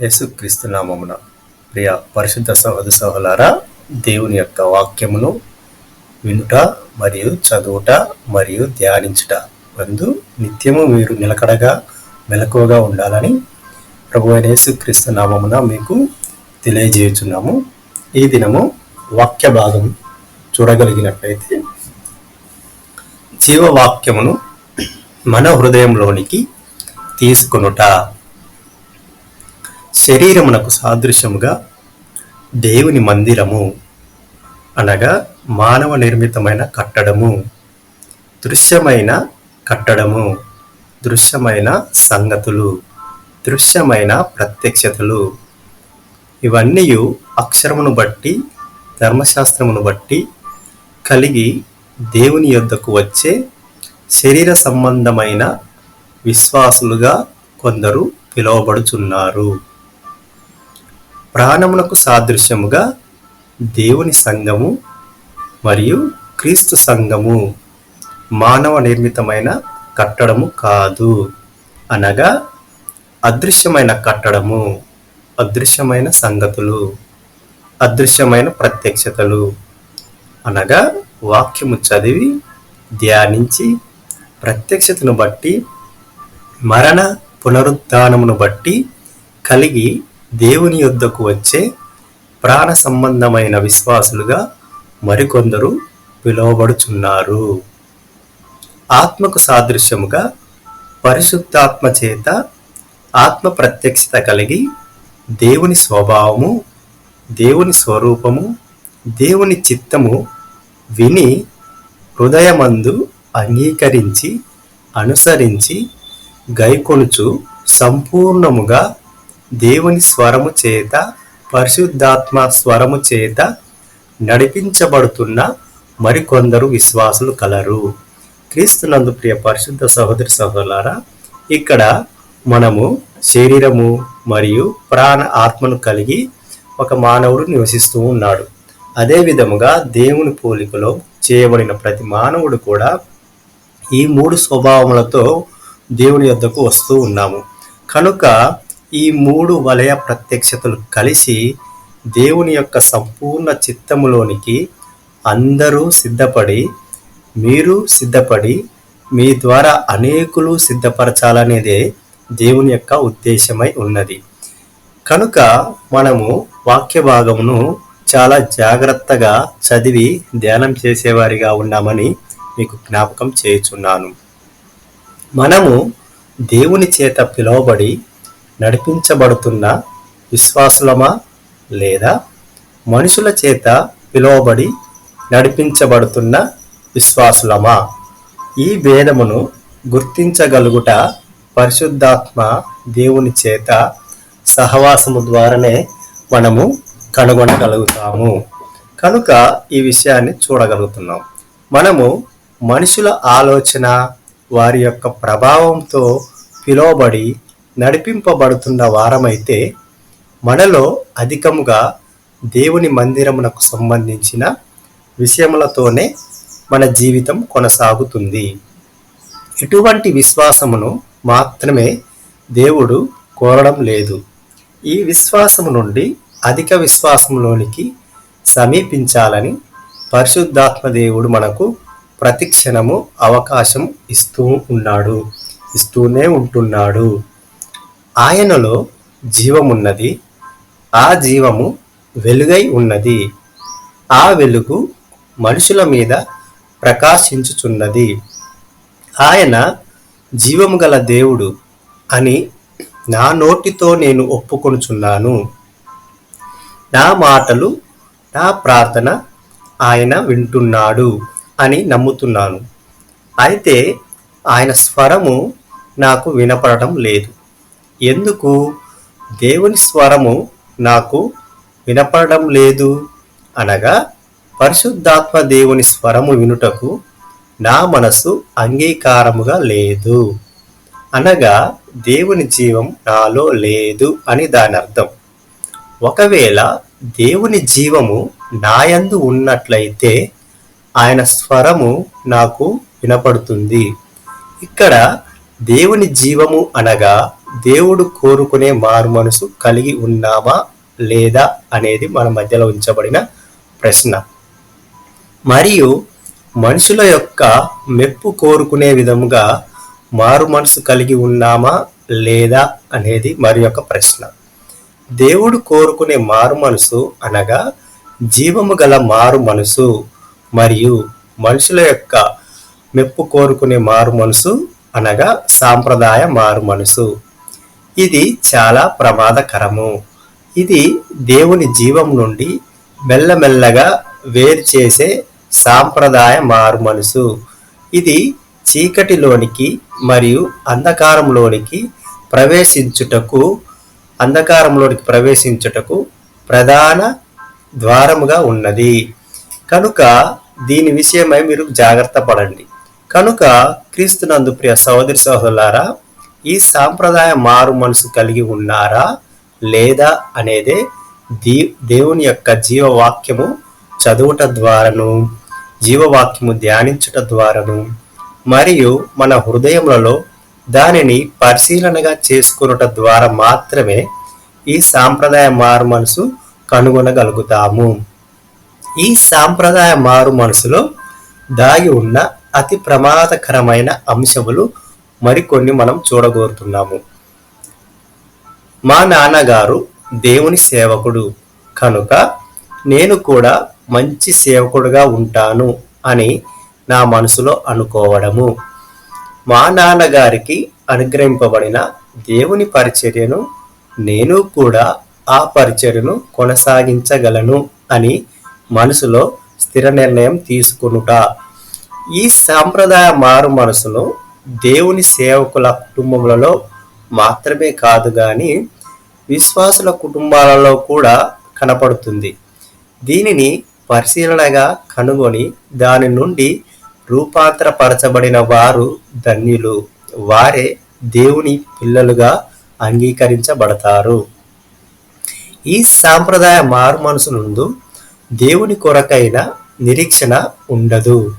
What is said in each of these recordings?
యేసుక్రీస్తు నామమున. ప్రియ పరిశుద్ధ సహోదర సహలారా దేవుని యొక్క వాక్యమును వినుట మరియు చదువుట మరియు ధ్యానించుట ముందు నిత్యము మీరు నిలకడగా మెలకువగా ఉండాలని ప్రభు అయిన యేసుక్రీస్తు నామమున మీకు తెలియజేయుచున్నాము. ఈ దినము వాక్య భాగం చూడగలిగినట్లయితే జీవవాక్యమును మన హృదయంలోనికి తీసుకొనుట శరీరమునకు సాదృశ్యముగా దేవుని మందిరము అనగా మానవ నిర్మితమైన కట్టడము దృశ్యమైన కట్టడము దృశ్యమైన సంగతులు దృశ్యమైన ప్రత్యక్షతలు. ఇవన్నీ అక్షరమును బట్టి ధర్మశాస్త్రమును బట్టి కలిగి దేవుని యొద్దకు వచ్చే శరీర సంబంధమైన విశ్వాసులుగా కొందరు పిలువబడుచున్నారు. ప్రాణమునకు సాదృశ్యముగా దేవుని సంఘము మరియు క్రీస్తు సంఘము మానవ నిర్మితమైన కట్టడము కాదు. అనగా అదృశ్యమైన కట్టడము అదృశ్యమైన సంగతులు అదృశ్యమైన ప్రత్యక్షతలు. అనగా వాక్యము చదివి ధ్యానించి ప్రత్యక్షతను బట్టి మరణ పునరుద్ధానమును బట్టి కలిగి దేవుని యొద్దకు వచ్చే ప్రాణ సంబంధమైన విశ్వాసులుగా మరికొందరు పిలువబడుచున్నారు. ఆత్మకు సాదృశ్యముగా పరిశుద్ధాత్మ చేత ఆత్మ ప్రత్యక్షత కలిగి దేవుని స్వభావము దేవుని స్వరూపము దేవుని చిత్తము విని హృదయమందు అంగీకరించి అనుసరించి గైకొనుచు సంపూర్ణముగా దేవుని స్వరము చేత పరిశుద్ధాత్మ స్వరము చేత నడిపించబడుతున్న మరికొందరు విశ్వాసులు కలరు. క్రీస్తునందు ప్రియ పరిశుద్ధ సహోదరి సహోదరులారా ఇక్కడ మనము శరీరము మరియు ప్రాణ ఆత్మను కలిగి ఒక మానవుడు నివసిస్తూ ఉన్నాడు. అదే విధముగా దేవుని పోలికలో చేయబడిన ప్రతి మానవుడు కూడా ఈ మూడు స్వభావములతో దేవుని యొద్దకు వస్తూ ఉన్నాము. కనుక ఈ మూడు వలయ ప్రత్యక్షతలు కలిసి దేవుని యొక్క సంపూర్ణ చిత్తములోనికి అందరూ సిద్ధపడి మీరు సిద్ధపడి మీ ద్వారా అనేకులు సిద్ధపరచాలనేదే దేవుని యొక్క ఉద్దేశమై ఉన్నది. కనుక మనము వాక్య భాగమును చాలా జాగ్రత్తగా చదివి ధ్యానం చేసేవారిగా ఉన్నామని మీకు జ్ఞాపకం చేయుచున్నాను. మనము దేవుని చేత పిలువబడి నడిపించబడుతున్న విశ్వాసులమా లేదా? మనుషుల చేత పిలువబడి నడిపించబడుతున్న విశ్వాసులమా? ఈ భేదమును గుర్తించగలుగుట పరిశుద్ధాత్మ దేవుని చేత సహవాసము ద్వారానే మనము కనుగొనగలుగుతాము. కనుక ఈ విషయాన్ని చూడగలుగుతున్నాం. మనము మనుషుల ఆలోచన వారి యొక్క ప్రభావంతో పిలువబడి నడిపింపబడుతున్న వారమైతే మనలో అధికముగా దేవుని మందిరమునకు సంబంధించిన విషయములతోనే మన జీవితం కొనసాగుతుంది. ఇటువంటి విశ్వాసమును మాత్రమే దేవుడు కోరడం లేదు. ఈ విశ్వాసము నుండి అధిక విశ్వాసంలోనికి సమీపించాలని పరిశుద్ధాత్మ దేవుడు మనకు ప్రతిక్షణము అవకాశం ఇస్తూ ఉన్నాడు ఇస్తూనే ఉంటున్నాడు. ఆయనలో జీవమున్నది ఆ జీవము వెలుగై ఉన్నది. ఆ వెలుగు మనుషుల మీద ప్రకాశించుచున్నది. ఆయన జీవము గల దేవుడు అని నా నోటితో నేను ఒప్పుకొనుచున్నాను. నా మాటలు నా ప్రార్థన ఆయన వింటున్నాడు అని నమ్ముతున్నాను. అయితే ఆయన స్వరము నాకు వినపడటం లేదు. ఎందుకు? దేవుని స్వరము నాకు వినపడడం లేదు అనగా పరిశుద్ధాత్మ దేవుని స్వరము వినుటకు నా మనసు అంగీకారముగా లేదు. అనగా దేవుని జీవం నాలో లేదు అని దాని అర్థం. ఒకవేళ దేవుని జీవము నాయందు ఉన్నట్లయితే ఆయన స్వరము నాకు వినపడుతుంది. ఇక్కడ దేవుని జీవము అనగా దేవుడు కోరుకునే మారు మనసు కలిగి ఉన్నామా లేదా అనేది మన మధ్యలో ఉంచబడిన ప్రశ్న. మరియు మనుషుల యొక్క మెప్పు కోరుకునే విధముగా మారు మనసు కలిగి ఉన్నామా లేదా అనేది మరి యొక్క ప్రశ్న. దేవుడు కోరుకునే మారు మనసు అనగా జీవము గల మారు మనసు మరియు మనుషుల యొక్క మెప్పు కోరుకునే మారు మనసు అనగా సాంప్రదాయ మారు మనసు. ఇది చాలా ప్రమాదకరము. ఇది దేవుని జీవం నుండి మెల్లమెల్లగా వేరు చేసే సాంప్రదాయ మారు మనసు. ఇది చీకటిలోనికి మరియు అంధకారంలోనికి ప్రవేశించుటకు అంధకారంలోనికి ప్రవేశించుటకు ప్రధాన ద్వారముగా ఉన్నది. కనుక దీని విషయమై మీరు జాగ్రత్త పడండి. కనుక క్రీస్తునందు ప్రియ సహోదరి సహోదరులారా ఈ సాంప్రదాయ మారు మనసు కలిగి ఉన్నారా లేదా అనేదే దీ దేవుని యొక్క జీవవాక్యము చదువుట ద్వారాను జీవవాక్యము ధ్యానించుట ద్వారాను మరియు మన హృదయములలో దానిని పరిశీలనగా చేసుకునుట ద్వారా మాత్రమే ఈ సాంప్రదాయ మారు మనసు కనుగొనగలుగుతాము. ఈ సాంప్రదాయ మారు మనసులో దాగి ఉన్న అతి ప్రమాదకరమైన అంశములు మరికొన్ని మనం చూడగోరుతున్నాము మా నాన్నగారు దేవుని సేవకుడు. కనుక నేను కూడా మంచి సేవకుడుగా ఉంటాను అని నా మనసులో అనుకోవడము. మా నాన్నగారికి అనుగ్రహింపబడిన దేవుని పరిచర్యను నేను కూడా ఆ పరిచర్యను కొనసాగించగలను అని మనసులో స్థిర నిర్ణయం తీసుకునుట. ఈ సాంప్రదాయ మారు మనసును దేవుని సేవకుల కుటుంబములలో మాత్రమే కాదు కానీ విశ్వాసుల కుటుంబాలలో కూడా కనపడుతుంది. దీనిని పరిశీలనగా కనుగొని దాని నుండి రూపాంతరపరచబడిన వారు ధన్యులు. వారే దేవుని పిల్లలుగా అంగీకరించబడతారు. ఈ సాంప్రదాయ మారు మనసు నుండు దేవుని కొరకైన నిరీక్షణ ఉండదు.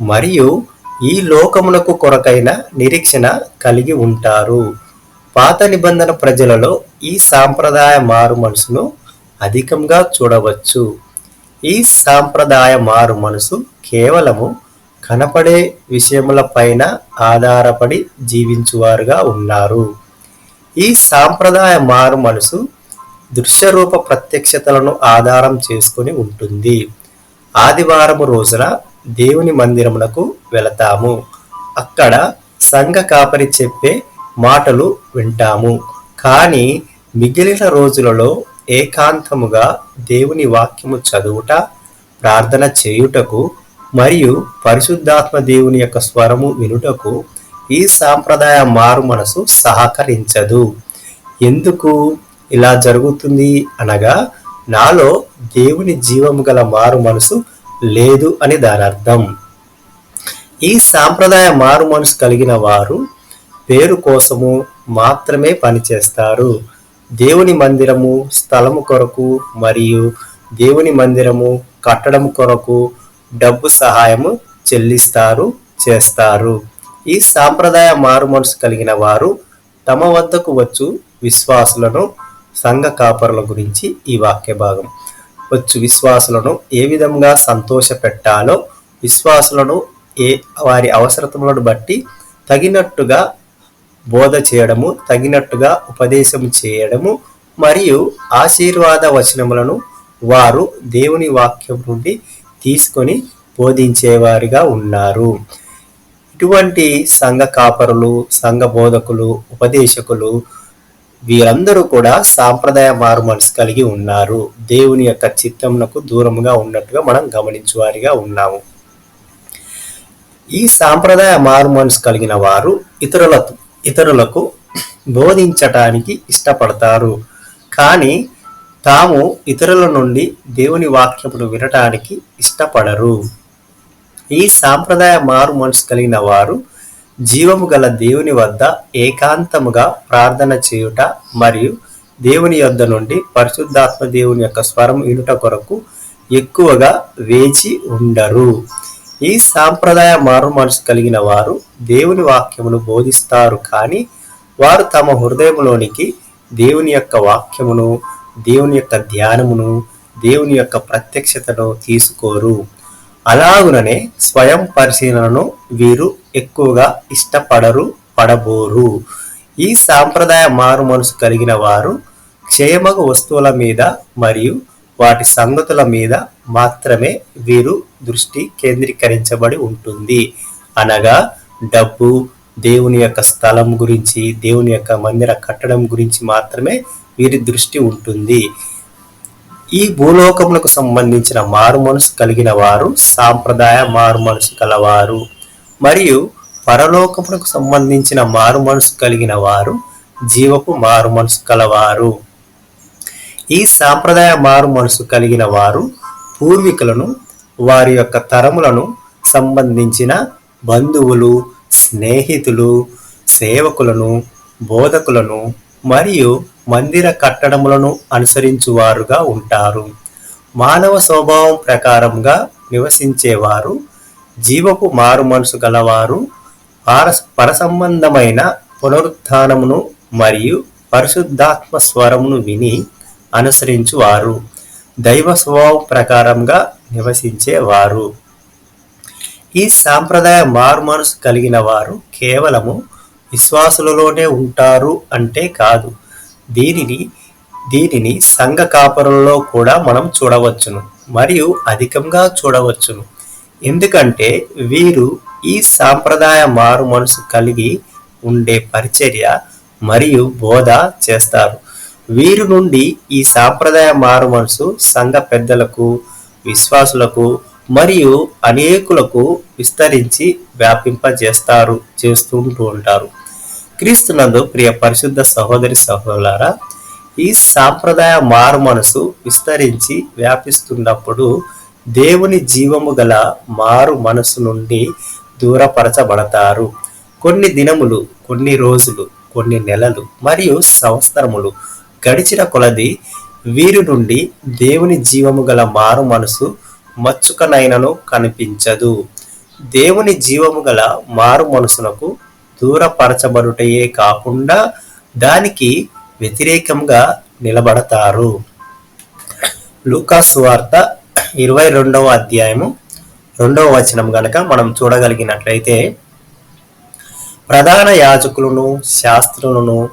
మరియు ఈ లోకమునకు కొరకైన నిరీక్షణ కలిగి ఉంటారు. పాత నిబంధన ప్రజలలో ఈ సాంప్రదాయ మారు మనసును అధికంగా చూడవచ్చు. ఈ సాంప్రదాయ మారు మనసు కేవలము కనపడే విషయముల పైన ఆధారపడి జీవించువారుగా ఉన్నారు. ఈ సాంప్రదాయ మారు మనసు దృశ్యరూప ప్రత్యక్షతలను ఆధారం చేసుకుని ఉంటుంది. ఆదివారము రోజున దేవుని మందిరమునకు వెళతాము. అక్కడ సంఘ కాపరి చెప్పే మాటలు వింటాము. కానీ మిగిలిన రోజులలో ఏకాంతముగా దేవుని వాక్యము చదువుట ప్రార్థన చేయుటకు మరియు పరిశుద్ధాత్మ దేవుని యొక్క స్వరము వినుటకు ఈ సాంప్రదాయ మారు మనసు సహకరించదు. ఎందుకు ఇలా జరుగుతుంది అనగా నాలో దేవుని జీవము గల మారు మనసు లేదు అని దాని అర్థం ఈ సాంప్రదాయ మారు మనసు కలిగిన వారు పేరు కోసము మాత్రమే పనిచేస్తారు. దేవుని మందిరము స్థలము కొరకు మరియు దేవుని మందిరము కట్టడం కొరకు డబ్బు సహాయము చెల్లిస్తారు చేస్తారు. ఈ సాంప్రదాయ మారు మనసు కలిగిన వారు తమ వద్దకు వచ్చు విశ్వాసులను సంఘ కాపరుల గురించి ఈ వాక్య భాగం వచ్చు. విశ్వాసులను ఏ విధంగా సంతోష పెట్టాలో విశ్వాసులను ఏ వారి అవసరతలను బట్టి తగినట్టుగా బోధ చేయడము తగినట్టుగా ఉపదేశం చేయడము మరియు ఆశీర్వాద వచనములను వారు దేవుని వాక్యం నుండి తీసుకొని బోధించేవారిగా ఉన్నారు. ఇటువంటి సంఘ కాపరులు సంఘ బోధకులు ఉపదేశకులు వీరందరూ కూడా సాంప్రదాయ మారు మనసు కలిగి ఉన్నారు. దేవుని యొక్క చిత్తమునకు దూరముగా ఉన్నట్టుగా మనం గమనించువారిగా ఉన్నాము. ఈ సాంప్రదాయ మారు మనసు కలిగిన వారు ఇతరుల ఇతరులకు బోధించటానికి ఇష్టపడతారు. కానీ తాము ఇతరుల నుండి దేవుని వాక్యమును వినటానికి ఇష్టపడరు. ఈ సాంప్రదాయ మారు మనసు కలిగిన వారు జీవము గల దేవుని వద్ద ఏకాంతముగా ప్రార్థన చేయుట మరియు దేవుని యొద్ద నుండి పరిశుద్ధాత్మ దేవుని యొక్క స్వరం వినుట కొరకు ఎక్కువగా వేచి ఉండరు. ఈ సాంప్రదాయ మారు మనసు కలిగిన వారు దేవుని వాక్యమును బోధిస్తారు కానీ వారు తమ హృదయంలోనికి దేవుని యొక్క వాక్యమును దేవుని యొక్క ధ్యానమును దేవుని యొక్క ప్రత్యక్షతను తీసుకోరు. అలాగుననే స్వయం పరిశీలనను వీరు ఎక్కువగా ఇష్టపడరు పడబోరు. ఈ సాంప్రదాయ మారు మనసు కలిగిన వారు క్షేమగు వస్తువుల మీద మరియు వాటి సంగతుల మీద మాత్రమే వీరు దృష్టి కేంద్రీకరించబడి ఉంటుంది. అనగా డబ్బు దేవుని యొక్క స్థలం గురించి దేవుని యొక్క మందిర కట్టడం గురించి మాత్రమే వీరి దృష్టి ఉంటుంది. ఈ భూలోకములకు సంబంధించిన మారు మనసు కలిగిన వారు సాంప్రదాయ మారు మనసు కలవారు. మరియు పరలోకమునకు సంబంధించిన మారు మనసు కలిగిన వారు జీవపు మారు మనసు కలవారు. ఈ సాంప్రదాయ మారు మనసు కలిగిన వారు పూర్వీకులను వారి యొక్క తరములను సంబంధించిన బంధువులు స్నేహితులు సేవకులను బోధకులను మరియు మందిర కట్టడములను అనుసరించువారుగా ఉంటారు. మానవ స్వభావం ప్రకారంగా నివసించేవారు జీవపు మారు మనసు గలవారు పరసంబంధమైన పునరుత్నమును మరియు పరిశుద్ధాత్మ స్వరమును విని అనుసరించువారు. దైవ స్వభావం ప్రకారంగా నివసించేవారు. ఈ సాంప్రదాయ మారు మనసు కలిగిన వారు కేవలము విశ్వాసులలోనే ఉంటారు అంటే కాదు. దీనిని దీనిని సంఘ కాపురంలో కూడా మనం చూడవచ్చును మరియు అధికంగా చూడవచ్చును. ఎందుకంటే వీరు ఈ సాంప్రదాయ మారు మనసు కలిగి ఉండే పరిచర్య మరియు బోధ చేస్తారు. వీరి నుండి ఈ సాంప్రదాయ మారు మనసు సంఘ పెద్దలకు విశ్వాసులకు మరియు అనేకులకు విస్తరించి వ్యాపింపజేస్తారు చేస్తుంటూ ఉంటారు. క్రీస్తునందు ప్రియ పరిశుద్ధ సహోదరి సహోదరులారా ఈ సాంప్రదాయ మారు మనసు విస్తరించి వ్యాపిస్తున్నప్పుడు దేవుని జీవము గల మారు మనసు నుండి దూరపరచబడతారు. కొన్ని దినములు కొన్ని రోజులు కొన్ని నెలలు మరియు సంవత్సరములు గడిచిన కొలది వీరి నుండి దేవుని జీవము గల మారు మనసు మచ్చుకనైనను కనిపించదు. దేవుని జీవము గల మారు మనసునకు దూరపరచబడుటయే కాకుండా దానికి వ్యతిరేకంగా నిలబడతారు. లూకాసు వార్త ఇరవై రెండవ అధ్యాయము రెండవ వచనం గనక మనం చూడగలిగినట్లయితే ప్రధాన యాజకులను శాస్త్రులను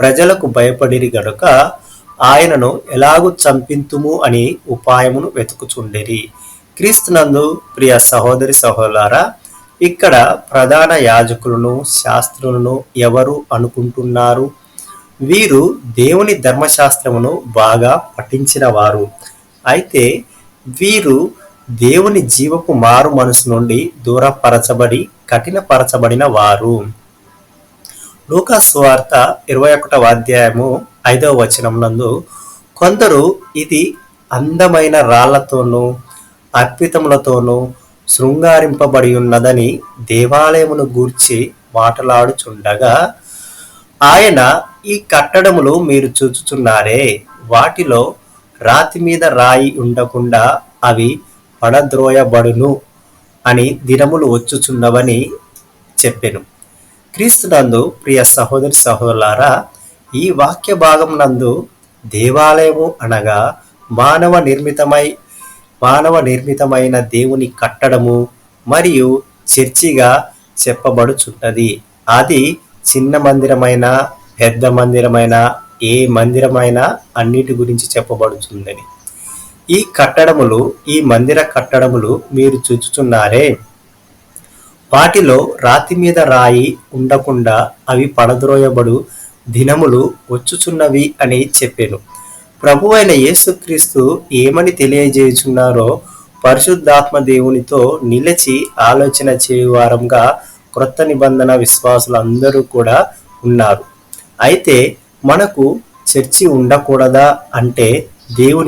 ప్రజలకు భయపడిరి గనుక ఆయనను ఎలాగూ చంపింతుము అని ఉపాయమును వెతుకుచుండిరి. క్రీస్తునందు ప్రియ సహోదరి సహోదరా ఇక్కడ ప్రధాన యాజకులను శాస్త్రులను ఎవరు అనుకుంటున్నారు? వీరు దేవుని ధర్మశాస్త్రమును బాగా పఠించిన వారు అయితే వీరు దేవుని జీవపు మారు మనసు నుండి దూరపరచబడి కఠినపరచబడిన వారు. లూకా స్వార్త ఇరవై ఒకటవ అధ్యాయము ఐదవ వచనం నందు కొందరు ఇది అందమైన రాళ్ళతోనూ అర్పితములతోనూ శృంగారింపబడి ఉన్నదని దేవాలయమును గూర్చి మాటలాడుచుండగా ఆయన ఈ కట్టడములు మీరు చూచుచున్నారే వాటిలో రాతి మీద రాయి ఉండకుండా అవి పడద్రోయబడును అని దినములు వచ్చుచున్నవని చెప్పెను. క్రీస్తునందు ప్రియ సహోదరి సహోదరులారా ఈ వాక్య భాగం నందు దేవాలయము అనగా మానవ నిర్మితమై మానవ నిర్మితమైన దేవుని కట్టడము మరియు చర్చిగా చెప్పబడుచున్నది. అది చిన్న మందిరమైన పెద్ద మందిరమైన ఏ మందిరమైనా అన్నిటి గురించి చెప్పబడుతుందని ఈ కట్టడములు ఈ మందిర కట్టడములు మీరు చూచుచున్నారే. వాటిలో రాతి మీద రాయి ఉండకుండా అవి పడద్రోయబడు దినములు వచ్చుచున్నవి అని చెప్పాను. ప్రభు అయిన యేసుక్రీస్తు ఏమని తెలియజేయుచున్నారో పరిశుద్ధాత్మ దేవునితో నిలిచి ఆలోచన చేయువారంగా క్రొత్త నిబంధన విశ్వాసులు అందరూ కూడా ఉన్నారు. అయితే మనకు చర్చి ఉండకూడదా అంటే దేవుని